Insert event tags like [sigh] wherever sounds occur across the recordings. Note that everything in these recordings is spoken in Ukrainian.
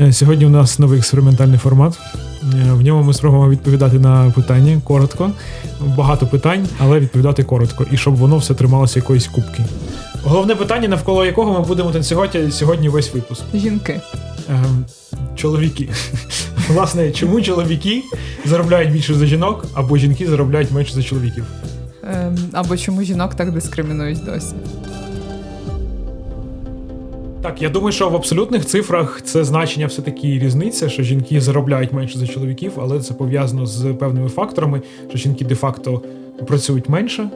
Е, Сьогодні у нас новий експериментальний формат. Е, В ньому ми спробуємо відповідати на питання коротко. Багато питань, але відповідати коротко, і щоб воно все трималося якоїсь кубки. Головне питання, навколо якого ми будемо танцювати сьогодні весь випуск. Жінки. Ем, чоловіки. [laughs] Власне, чому чоловіки заробляють більше за жінок, або жінки заробляють менше за чоловіків? Ем, або чому жінок так дискримінують досі? Так, я думаю, що в абсолютних цифрах це значення все-таки різниця, що жінки заробляють менше за чоловіків, але це пов'язано з певними факторами, що жінки де-факто працюють менше.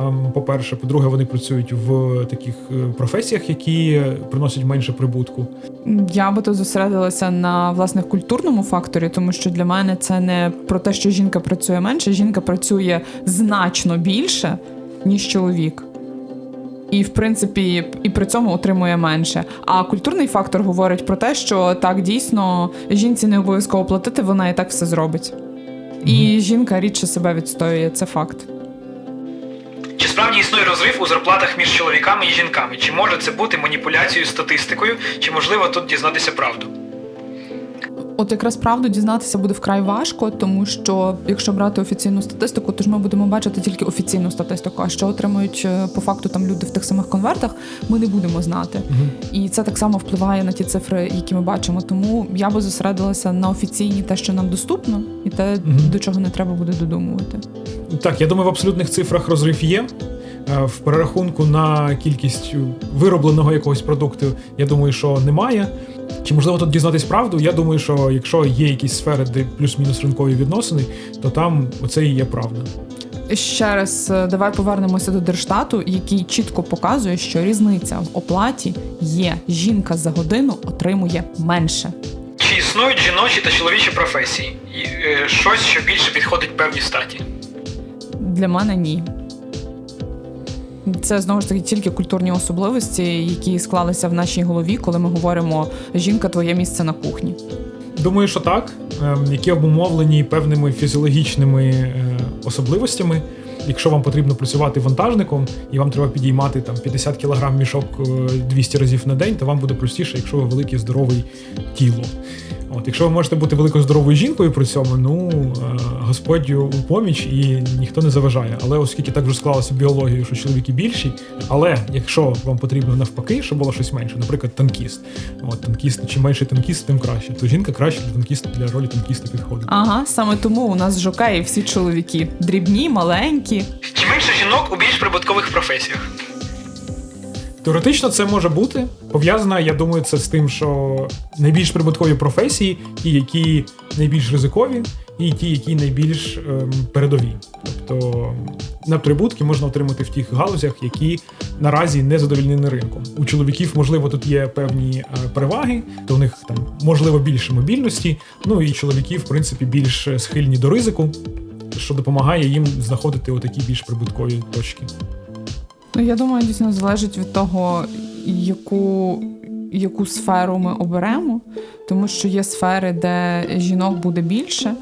ем, По-перше, по-друге, вони працюють в таких е, професіях, які приносять менше прибутку. Я би тут зосередилася на власне культурному факторі, тому що для мене це не про те, що жінка працює менше, жінка працює значно більше, ніж чоловік. І, в принципі, і при цьому отримує менше. А культурний фактор говорить про те, що так дійсно жінці не обов'язково платити, вона і так все зробить. І жінка рідше себе відстоює, це факт. Чи справді існує розрив у зарплатах між чоловіками і жінками? Чи може це бути маніпуляцією статистикою, чи можливо тут дізнатися правду? От якраз правду дізнатися буде вкрай важко, тому що якщо брати офіційну статистику, то ж ми будемо бачити тільки офіційну статистику. А що отримують е, по факту там люди в тих самих конвертах, ми не будемо знати. І це так само впливає на ті цифри, які ми бачимо. Тому я би зосередилася на офіційні те, що нам доступно, і те, Мгм. до чого не треба буде додумувати. Так, я думаю, в абсолютних цифрах розрив є. Е, В перерахунку на кількість виробленого якогось продукту, я думаю, що немає. Чи можливо тут дізнатись правду? Я думаю, що якщо є якісь сфери, де плюс-мінус ринкові відносини, то там оце і є правда. Ще раз е, давай повернемося до Держстату, який чітко показує, що різниця в оплаті є. Жінка за годину отримує менше. Чи існують жіночі та чоловічі професії? І, е, щось, що більше підходить певній статі? Для мене ні. Це знову ж таки тільки культурні особливості, які склалися в нашій голові, коли ми говоримо жінка, твоє місце на кухні. Думаю, що так, ем, які обумовлені певними фізіологічними е, особливостями. Якщо вам потрібно працювати вантажником і вам треба підіймати там 50 кг мішок е, 200 разів на день, то вам буде простіше, якщо ви велике здорове тіло. От, якщо ви можете бути великою здоровою жінкою при цьому, ну е, Господь у поміч і ніхто не заважає. Але оскільки так вже склалося біологією, що чоловіки більші, але якщо вам потрібно навпаки, щоб було щось менше, наприклад, танкіст. От танкіст, чим менше танкіст, тим краще. То жінка краще для танкіста для ролі танкіста підходить. Ага, саме тому у нас жокеї всі чоловіки дрібні, маленькі. Чи менше жінок у більш прибуткових професіях? Теоретично це може бути пов'язано, я думаю, це з тим, що найбільш прибуткові професії, ті, які найбільш ризикові, і ті, які найбільш ем, передові. Тобто надприбутки можна отримати в тих галузях, які наразі не задовільнені ринком. У чоловіків, можливо, тут є певні е, переваги, то у них там можливо більше мобільності. Ну і чоловіки, в принципі, більш схильні до ризику, що допомагає їм знаходити отакі більш прибуткові точки. Ну, я думаю, дійсно залежить від того, яку, яку сферу ми оберемо, тому що є сфери, де жінок буде більше,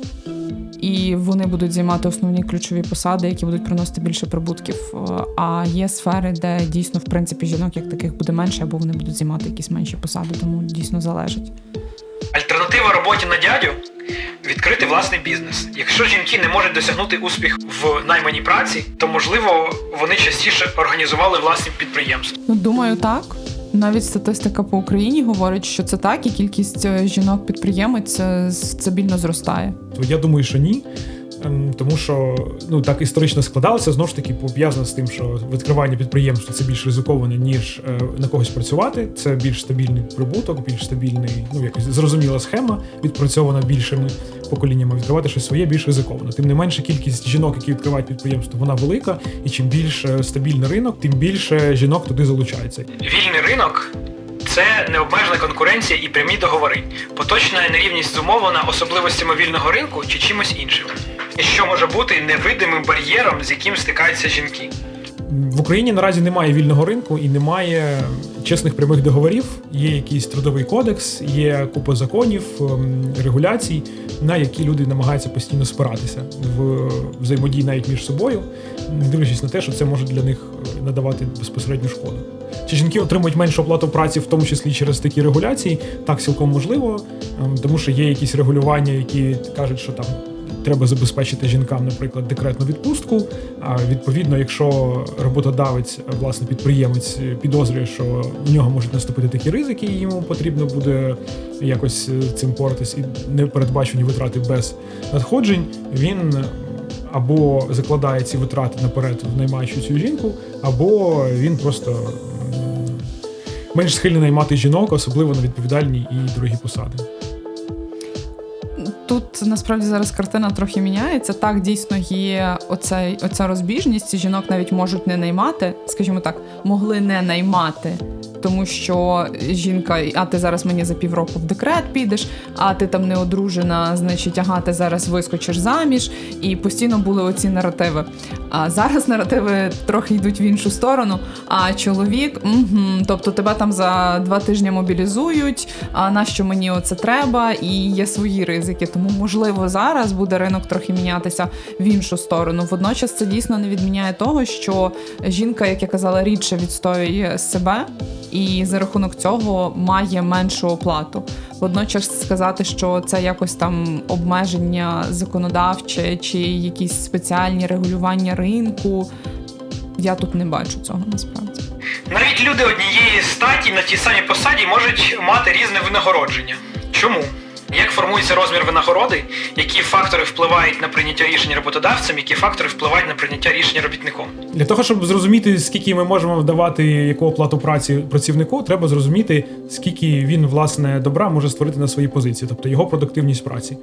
і вони будуть займати основні ключові посади, які будуть приносити більше прибутків. А є сфери, де дійсно, в принципі, жінок як таких буде менше, або вони будуть займати якісь менші посади, тому дійсно залежить. Альтернатива роботі на дядю відкрити власний бізнес. Якщо жінки не можуть досягнути успіх в найманій праці, то можливо вони частіше організували власні підприємства. Ну, думаю, так. Навіть статистика по Україні говорить, що це так, і кількість е, жінок-підприємець е, стабільно зростає. Я думаю, що ні. Тому що ну так історично складалося, знову ж таки пов'язано з тим, що відкривання підприємства це більш ризиковане, ніж е, на когось працювати. Це більш стабільний прибуток, більш стабільний, ну якось зрозуміла схема, відпрацьована більшими поколіннями. Відкривати щось своє більш ризиковано. Тим не менше, кількість жінок, які відкривають підприємство, вона велика, і чим більше стабільний ринок, тим більше жінок туди залучається. Вільний ринок це необмежена конкуренція і прямі договори. Поточна нерівність зумовлена особливостями вільного ринку чи чимось іншим. Що може бути невидимим бар'єром, з яким стикаються жінки. В Україні наразі немає вільного ринку і немає чесних прямих договорів. Є якийсь трудовий кодекс, є купа законів, ем, регуляцій, на які люди намагаються постійно спиратися в взаємодії навіть між собою, не дивлячись на те, що це може для них е, надавати безпосередню шкоду. Чи жінки отримують меншу оплату праці, в тому числі через такі регуляції? Так, цілком можливо, ем, тому що є якісь регулювання, які кажуть, що там. Треба забезпечити жінкам, наприклад, декретну відпустку. А відповідно, якщо роботодавець, власне, підприємець підозрює, що в нього можуть наступити такі ризики, і йому потрібно буде якось е, цим поратись і непередбачені витрати без надходжень, він або закладає ці витрати наперед, наймаючи цю жінку, або він просто менш схильний наймати жінок, особливо на відповідальні і дорогі посади. Тут насправді зараз картина трохи міняється. Так, дійсно є оцей, оця розбіжність. Жінок навіть можуть не наймати, скажімо так, могли не наймати. Тому що жінка, а ти зараз мені за півроку в декрет підеш, а ти там не одружена, значить, ага, ти зараз вискочиш заміж, і постійно були оці наративи. А зараз [laughs] наративи трохи йдуть в іншу сторону. А чоловік, угу, тобто тебе там за два тижні мобілізують. А нащо мені оце треба? І є свої ризики. Тому можливо зараз буде ринок трохи мінятися в іншу сторону. Водночас це дійсно не відміняє того, що жінка, як я казала, рідше відстоює себе. І за рахунок цього має меншу оплату. Водночас сказати, що це якось там обмеження законодавче чи якісь спеціальні регулювання ринку. Я тут не бачу цього насправді. Навіть люди однієї статі на тій самій посаді можуть мати різне винагородження. Чому? Як формується розмір винагороди, які фактори впливають на прийняття рішень роботодавцем, які фактори впливають на прийняття рішення робітником? Для того, щоб зрозуміти, скільки ми можемо вдавати яку оплату праці працівнику, треба зрозуміти, скільки він власне добра може створити на своїй позиції, тобто його продуктивність праці.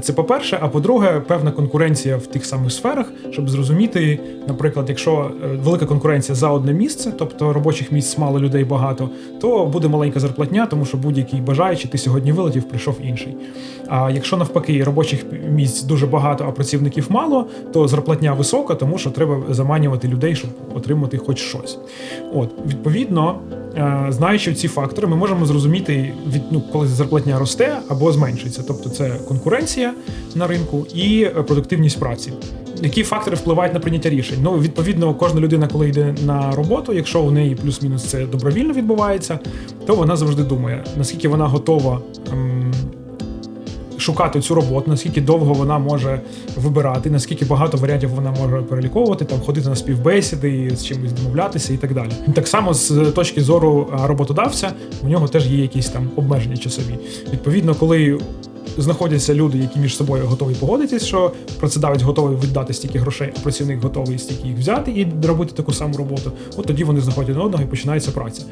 Це по-перше, а по-друге, певна конкуренція в тих самих сферах, щоб зрозуміти, наприклад, якщо е, велика конкуренція за одне місце, тобто робочих місць мало людей багато, то буде маленька зарплатня, тому що будь-який бажаючий, ти сьогодні вилетів, прийшов інший. А якщо навпаки робочих місць дуже багато, а працівників мало, то зарплатня висока, тому що треба заманювати людей, щоб отримати хоч щось. От відповідно, е, знаючи ці фактори, ми можемо зрозуміти від ну, коли зарплатня росте або зменшується, тобто це конкуренція на ринку і продуктивність праці. Які фактори впливають на прийняття рішень? Ну, відповідно, кожна людина, коли йде на роботу, якщо у неї плюс-мінус це добровільно відбувається, то вона завжди думає, наскільки вона готова. Шукати цю роботу, наскільки довго вона може вибирати, наскільки багато варіантів вона може переліковувати, там ходити на співбесіди, з чимось домовлятися і так далі. Так само з точки зору роботодавця, у нього теж є якісь там обмеження часові. Відповідно, коли знаходяться люди, які між собою готові погодитись, що працедавець готовий віддати стільки грошей, а працівник готовий стільки їх взяти і робити таку саму роботу. От тоді вони знаходять на одного і починається праця.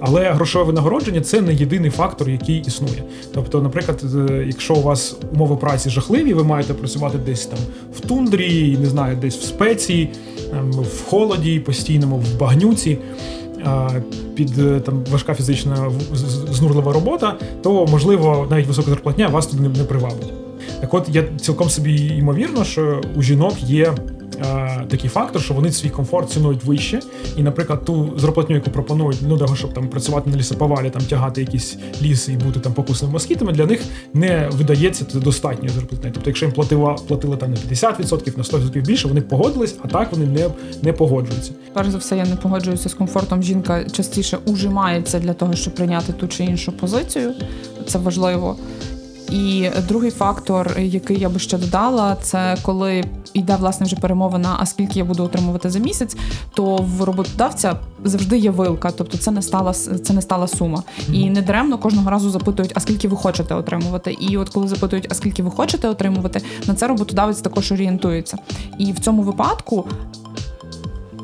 Але грошове винагородження це не єдиний фактор, який існує. Тобто, наприклад, е, якщо у вас умови праці жахливі, ви маєте працювати десь там в тундрі, не знаю, десь в спеції, ем, в холоді, постійному, в багнюці. Під е, там важка фізична знурлива робота, то можливо навіть висока зарплатня вас не, не привабить. Так от я цілком собі ймовірно, що у жінок є е, такий фактор, що вони свій комфорт цінують вище. І, наприклад, ту зарплатню, яку пропонують, ну того, щоб там працювати на лісоповалі, там тягати якісь ліси і бути там покусними москітами, для них не видається це достатньою зарплатнею. Тобто, якщо їм платила, платили там на 50%, на 100% більше, вони погодились, а так вони не, не погоджуються. Перш за все, я не погоджуюся з комфортом. Жінка частіше ужимається для того, щоб прийняти ту чи іншу позицію. Це важливо. І другий фактор, який я би ще додала, це коли йде власне вже перемовина, а скільки я буду отримувати за місяць, то в роботодавця завжди є вилка, тобто це не стала це не стала сума. І не даремно кожного разу запитують, а скільки ви хочете отримувати. І от коли запитують, а скільки ви хочете отримувати, на це роботодавець також орієнтується. І в цьому випадку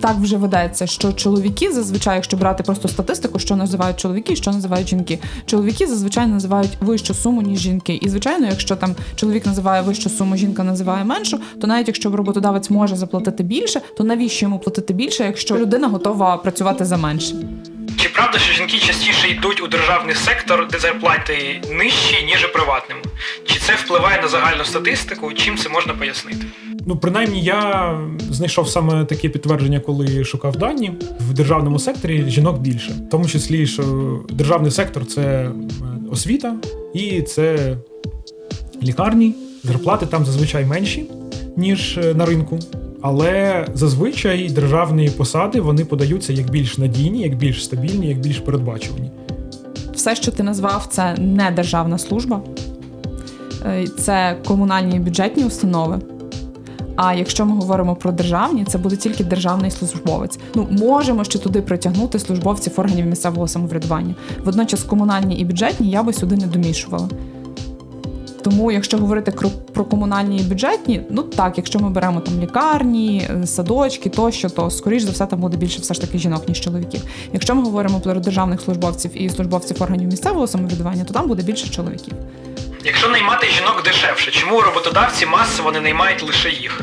так вже ведеться, що чоловіки зазвичай, якщо брати просто статистику, що називають чоловіки, що називають жінки. Чоловіки зазвичай називають вищу суму, ніж жінки. І звичайно, якщо там чоловік називає вищу суму, жінка називає меншу, то навіть якщо роботодавець може заплатити більше, то навіщо йому платити більше, якщо людина готова працювати за менше? Чи правда, що жінки частіше йдуть у державний сектор, де зарплати нижчі, ніж у приватному? Чи це впливає на загальну статистику? Чим це можна пояснити? Ну, принаймні, я знайшов саме таке підтвердження, коли шукав дані в державному секторі жінок більше, в тому числі, що державний сектор це е, освіта і це лікарні. Зарплати там зазвичай менші, ніж е, на ринку. Але зазвичай державні посади вони подаються як більш надійні, як більш стабільні, як більш передбачувані. Все, що ти назвав, це не державна служба, Е, це комунальні бюджетні установи. А якщо ми говоримо про державні, це буде тільки державний службовець. Ну можемо ще туди притягнути службовців органів місцевого самоврядування. Водночас комунальні і бюджетні я би сюди не домішувала. Тому, якщо говорити про комунальні і бюджетні, ну так, якщо ми беремо там лікарні, е, садочки тощо, то скоріш за все там буде більше все ж таки жінок, ніж чоловіків. Якщо ми говоримо про державних службовців і службовців органів місцевого самоврядування, то там буде більше чоловіків. Якщо наймати жінок дешевше, чому роботодавці масово не наймають лише їх?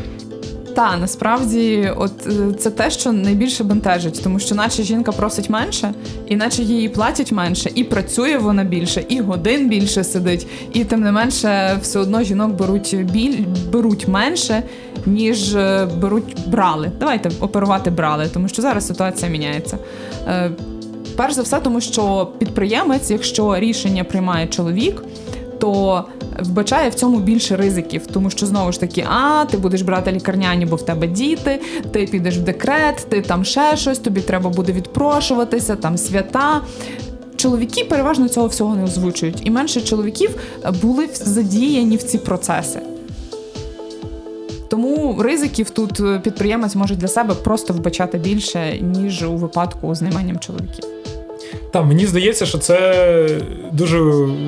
Та насправді, от е, це те, що найбільше бентежить, тому що наче жінка просить менше, і наче їй платять менше, і працює вона більше, і годин більше сидить, і тим не менше, все одно жінок беруть біль, беруть менше, ніж е, беруть брали. Давайте оперувати брали, тому що зараз ситуація міняється. Е, Перш за все, тому що підприємець, якщо рішення приймає чоловік, то вбачає в цьому більше ризиків, тому що знову ж таки, а ти будеш брати лікарняні, бо в тебе діти, ти підеш в декрет, ти там ще щось, тобі треба буде відпрошуватися, там свята. Чоловіки переважно цього всього не озвучують, і менше чоловіків були задіяні в ці процеси. Тому ризиків тут е, підприємець може для себе просто вбачати більше, ніж у випадку з найманням чоловіків. Та мені здається, що це дуже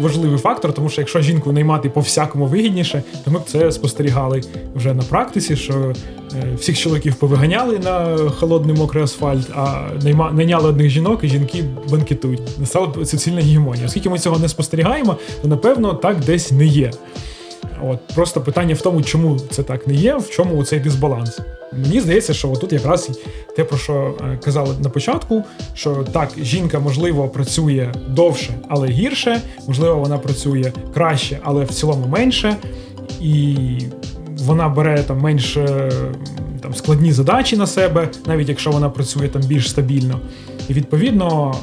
важливий фактор, тому що якщо жінку наймати по всякому вигідніше, то ми б це спостерігали вже на практиці, що е, всіх чоловіків повиганяли на холодний мокрий асфальт, а найма- найняли одних жінок, і жінки банкетують. Настала суцільна гегемонія. Оскільки ми цього не спостерігаємо, то напевно так десь не є. От просто питання в тому, чому це так не є, в чому цей дисбаланс. Мені здається, що тут якраз те, про що е, казали на початку, що так, жінка можливо працює довше, але гірше, можливо, вона працює краще, але в цілому менше, і вона бере там менш е, там складні задачі на себе, навіть якщо вона працює там більш стабільно. І відповідно.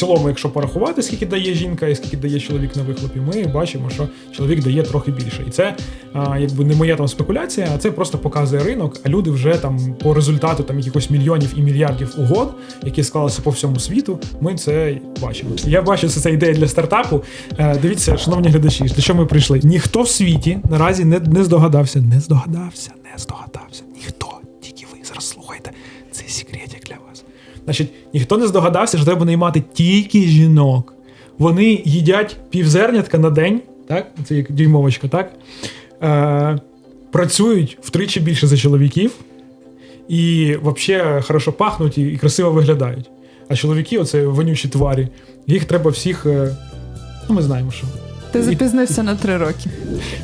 Цілому, якщо порахувати, скільки дає жінка і скільки дає чоловік на вихлопі, ми бачимо, що чоловік дає трохи більше. І це а, якби не моя там спекуляція, а це просто показує ринок. А люди вже там по результату там якихось мільйонів і мільярдів угод, які склалися по всьому світу. Ми це бачимо. Я бачу, що це ідея для стартапу. Е, дивіться, шановні глядачі, до що ми прийшли? Ніхто в світі наразі не, не здогадався, не здогадався, не здогадався. Ніхто, тільки ви зараз слухайте. Це секретик для вас. Значить, ніхто не здогадався, що треба наймати тільки жінок. Вони їдять півзернятка на день, так? Це як дюймовочка, так? Е, працюють втричі більше за чоловіків і взагалі хорошо пахнуть і, красиво виглядають. А чоловіки, оце вонючі тварі, їх треба всіх. е, ну, ми знаємо, що. Ти запізнився на три роки.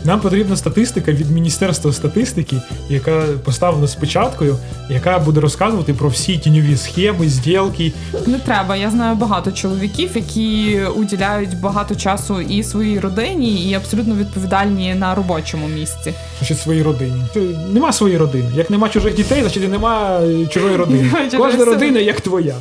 Нам потрібна статистика від Міністерства статистики, яка поставлена спочаткою, яка буде розказувати про всі тіньові схеми, зділки, Не треба. Я знаю багато чоловіків, які уділяють багато часу і своїй родині, і абсолютно відповідальні на робочому місці. значить, своїй родині. Нема своєї родини. Як нема чужих дітей, значить нема е, чужої [laughs] родини. Кожна родина як твоя.